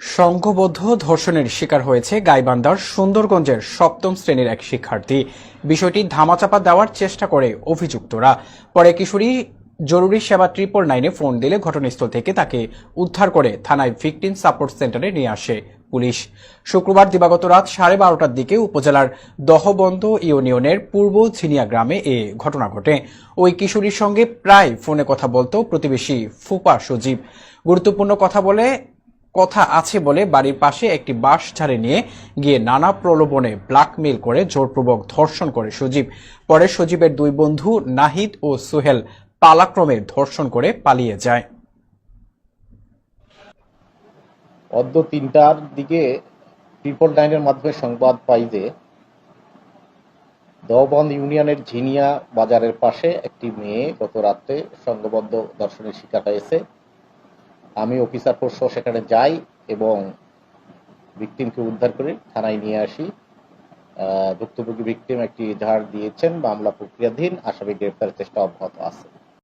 সংঘবদ্ধ ধর্ষণের শিকার হয়েছে গাইবান্ধার সুন্দরগঞ্জের সপ্তম শ্রেণির এক শিক্ষার্থী। বিষয়টি ধামাচাপা দেওয়ার চেষ্টা করে অভিযুক্তরা। পরে কিশোরী জরুরি সেবা ট্রিপল নাইনে ফোন দিলে ঘটনাস্থল থেকে তাকে উদ্ধার করে থানায় ভিকটিম সাপোর্ট সেন্টারে নিয়ে আসে পুলিশ। শুক্রবার দিবাগত রাত সাড়ে বারোটার দিকে উপজেলার দহবন্দ ইউনিয়নের পূর্ব ঝিনিয়া গ্রামে এ ঘটনা ঘটে। ওই কিশোরীর সঙ্গে প্রায় ফোনে কথা বলতো প্রতিবেশী ফুপা সজীব। গুরুত্বপূর্ণ কথা বলে কথা আছে বলে বাড়ির পাশে একটি বাঁশ ছাড়ে নিয়ে গিয়ে নানা প্রলোভনে ব্ল্যাকমেল করে জোরপূর্বক ধর্ষণ করে সজীব। পরে সজীবের দুই বন্ধু নাহিদ ও সুহেল পালাক্রমে ধর্ষণ করে পালিয়ে যায়। অদ্য তিনটার দিকে ট্রিপল নাইনের মাধ্যমে সংবাদ পাই যে দহবন্দ ইউনিয়নের ঝিনিয়া বাজারের পাশে একটি মেয়ে গত রাত্রে সংঘবদ্ধ দর্শনের শিকার হয়েছে আমি অফিসার ফোর্স সেখানে যাই এবং ভিকটিমকে উদ্ধার করে থানায় নিয়ে আসি। ভুক্তভোগী ভিকটিম একটি ধার দিয়েছেন, মামলা প্রক্রিয়াধীন। আসামি গ্রেপ্তারের চেষ্টা অব্যাহত আছে।